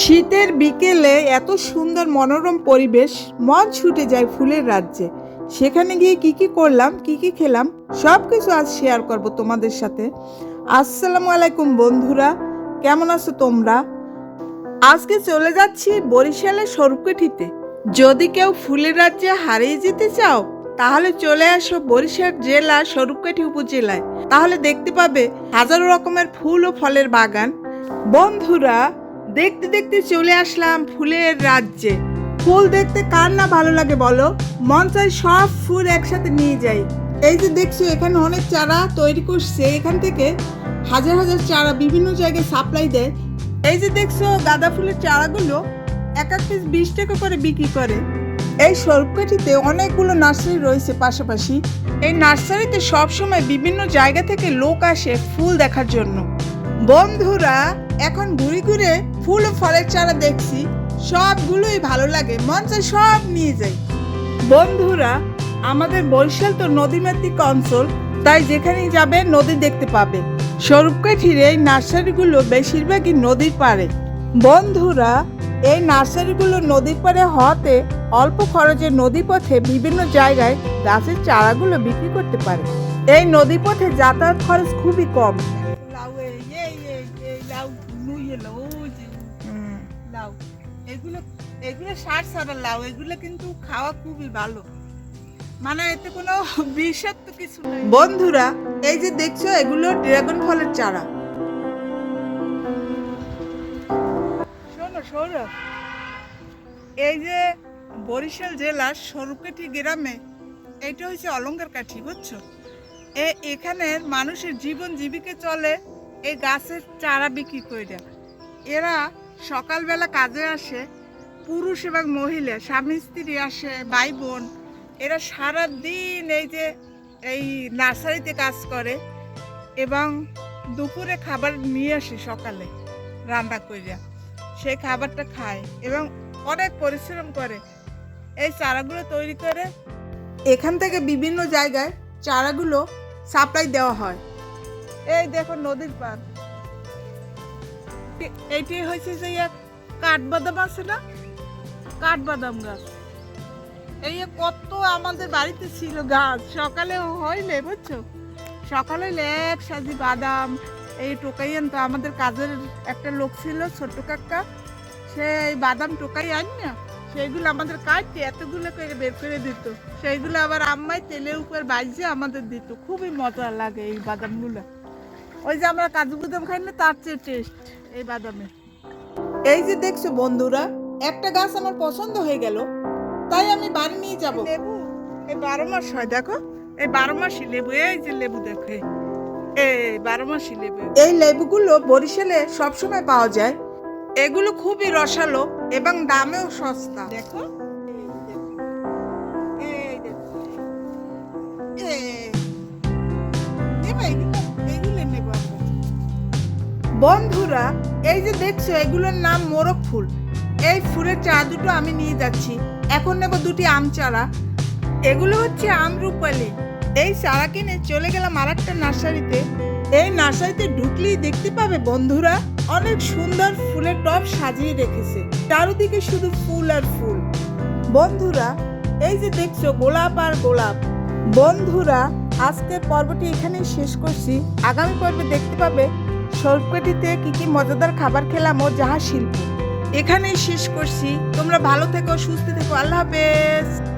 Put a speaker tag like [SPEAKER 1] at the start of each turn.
[SPEAKER 1] শীতের বিকেলে এত সুন্দর মনোরম পরিবেশ, মন ছুটে যায় ফুলের রাজ্যে। সেখানে গিয়ে কি কি করলাম, কি কি খেলাম সব কিছু আজ শেয়ার করব তোমাদের সাথে। আসসালামু আলাইকুম বন্ধুরা, কেমন আছো তোমরা? আজকে চলে যাচ্ছি বরিশালের স্বরূপকাঠিতে যদি কেউ ফুলের রাজ্যে হারিয়ে যেতে চাও, তাহলে চলে আসো বরিশাল জেলা স্বরূপকাঠি উপজেলায়। তাহলে দেখতে পাবে হাজারো রকমের ফুল ও ফলের বাগান। বন্ধুরা দেখতে দেখতে চলে আসলাম ফুলের রাজ্যে। ফুল দেখতে কার না ভালো লাগে বলো? মন চাই সব ফুল একসাথে নিয়ে যাই। এই যে দেখছ, এখানে অনেক চারা তৈরি করছে। এখান থেকে হাজার হাজার চারা বিভিন্ন জায়গায় সাপ্লাই দেয়। এই যে দেখছ, গাঁদা ফুলের চারাগুলো এক এক পিস বিশ টাকা করে বিক্রি করে। এই স্বরূপকাঠিতে অনেকগুলো নার্সারি রয়েছে পাশাপাশি। এই নার্সারিতে সবসময় বিভিন্ন জায়গা থেকে লোক আসে ফুল দেখার জন্য। বন্ধুরা, এখন ঘুরে ঘুরে ফুল ফলের চারা দেখছি, সবগুলোই ভালো লাগে, মন চায় সব নিয়ে যাই। বন্ধুরা, আমাদের বরিশাল তো নদীমাতৃক অঞ্চল, তাই যেখানেই যাবে নদী দেখতে পাবে। স্বরূপকাঠির এই নার্সারিগুলো বেশিরভাগই নদীর পাড়ে। বন্ধুরা, এই নার্সারিগুলো নদীর পাড়ে হওয়াতে অল্প খরচে নদীপথে বিভিন্ন জায়গায় গাছের চারাগুলো বিক্রি করতে পারে। এই নদীপথে যাতায়াত খরচ খুবই কম।
[SPEAKER 2] এগুলো এগুলো সার সারা লাউ এগুলো কিন্তু খাওয়া খুবই ভালো। মানে এতে কোনো বিষাক্ত কিছু নেই।
[SPEAKER 1] বন্ধুরা এই যে দেখছ এগুলো ড্রাগন ফলের চারা।
[SPEAKER 2] শোনো শোনো। এই যে বরিশাল জেলার স্বরূপকাঠি গ্রামে এটা হচ্ছে অলঙ্কার কাঠি বুঝছ? এ এখানের মানুষের জীবন জীবিকা চলে এই গাছের চারা বিক্রি করে এরা সকালবেলা কাজে আসে, পুরুষ এবং মহিলা, স্বামী, স্ত্রী আসে, ভাই, বোন। এরা সারা দিন এই যে, এই নার্সারিতে কাজ করে এবং দুপুরে খাবার নিয়ে আসে সকালে রান্না করিয়া সেই খাবারটা খায় এবং অনেক পরিশ্রম করে। এই চারাগুলো তৈরি করে
[SPEAKER 1] এখান থেকে বিভিন্ন জায়গায় চারাগুলো সাপ্লাই দেওয়া হয়।
[SPEAKER 2] এই দেখো নদীর এ- এইটি হয়েছে যে কাঠবাদাম আছে না? কাঠবাদাম গাছ। এই কত আমাদের বাড়িতে ছিল গাছ। সকালে হইলে, বুঝছ? সকালে এক সাজি বাদাম, এই টোকাই আনতো আমাদের কাজের একটা লোক ছিল, ছোট্ট কাকা। সেই বাদাম টোকাই আন না, সেইগুলো আমাদের কাটতে এতগুলো করে বের করে দিত। সেইগুলো আবার আম্মাই তেলের উপর বাজছে আমাদের দিত। খুবই মজা লাগে এই বাদামগুলো। ওই যে আমরা কাজু বাদাম খাই না, তার চেয়ে টেস্ট এই বাদামের
[SPEAKER 1] এই যে দেখছ বন্ধুরা একটা গাছ আমার পছন্দ হয়ে গেল তাই আমি বাড়ি নিয়ে যাব
[SPEAKER 2] লেবু এই বারো মাস হয় দেখো এই বারো মাসি লেবু এই যে লেবু দেখো এই। এই বারো মাসি লেবু
[SPEAKER 1] এই লেবুগুলো বরিশালে সবসময় পাওয়া যায় এগুলো খুবই রসালো এবং দামেও সস্তা
[SPEAKER 2] দেখো এই দেখো। এই
[SPEAKER 1] বন্ধুরা, এই যে দেখছ, এগুলোর নাম মোরগ ফুল। এই ফুলের চারা দুটো আমি নিয়ে যাচ্ছি। এখন নেব দুটি আম চারা। এগুলো হচ্ছে আম রূপালি। এই চারা কিনে চলে গেলাম আর একটা নার্সারিতে। এই নার্সারিতে ঢুকলেই দেখতে পাবে বন্ধুরা, অনেক সুন্দর ফুলের টব সাজিয়ে রেখেছে। চারিদিকে শুধু ফুল আর ফুল। বন্ধুরা, এই যে দেখছ, গোলাপ আর গোলাপ। বন্ধুরা, আজকের পর্বটি এখানেই শেষ করছি। আগামী পর্বে দেখতে পাবে সরকারিতে কী কী মজাদার খাবার খেলাম ও যাহা শিল্প। এখানেই শেষ করছি। তোমরা ভালো থেকো, সুস্থ থেকো। আল্লাহ হাফেজ।